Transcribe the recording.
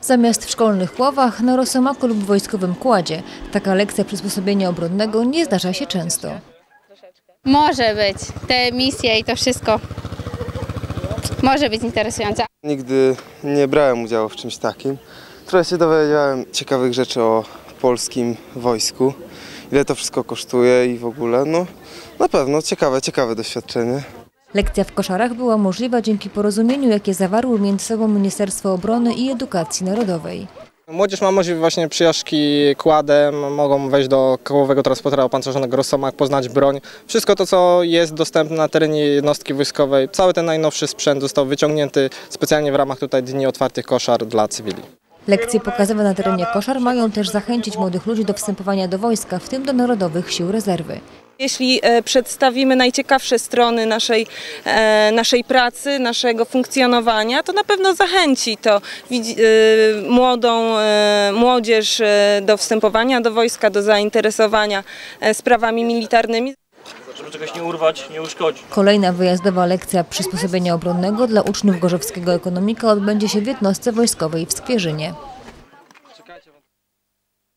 zamiast w szkolnych ławach na Rosomaku lub wojskowym kładzie. Taka lekcja przysposobienia obronnego nie zdarza się często. Może być. Te misje i to wszystko może być interesujące. Nigdy nie brałem udziału w czymś takim. Trochę się dowiedziałem ciekawych rzeczy o polskim wojsku, ile to wszystko kosztuje i w ogóle. No, na pewno ciekawe, ciekawe doświadczenie. Lekcja w koszarach była możliwa dzięki porozumieniu, jakie zawarły między sobą Ministerstwo Obrony i Edukacji Narodowej. Młodzież ma możliwość właśnie przyjażdżki kładem, mogą wejść do kołowego transportera opancerzonego Rosomak, poznać broń. Wszystko to, co jest dostępne na terenie jednostki wojskowej, cały ten najnowszy sprzęt został wyciągnięty specjalnie w ramach tutaj Dni Otwartych Koszar dla cywili. Lekcje pokazowe na terenie koszar mają też zachęcić młodych ludzi do wstępowania do wojska, w tym do Narodowych Sił Rezerwy. Jeśli e, przedstawimy najciekawsze strony naszej, e, naszej pracy, naszego funkcjonowania, to na pewno zachęci to e, młodą młodzież do wstępowania do wojska, do zainteresowania sprawami militarnymi. żeby czegoś nie urwać, nie uszkodzić. Kolejna wyjazdowa lekcja przysposobienia obronnego dla uczniów Gorzowskiego Ekonomika odbędzie się w jednostce wojskowej w Skwierzynie.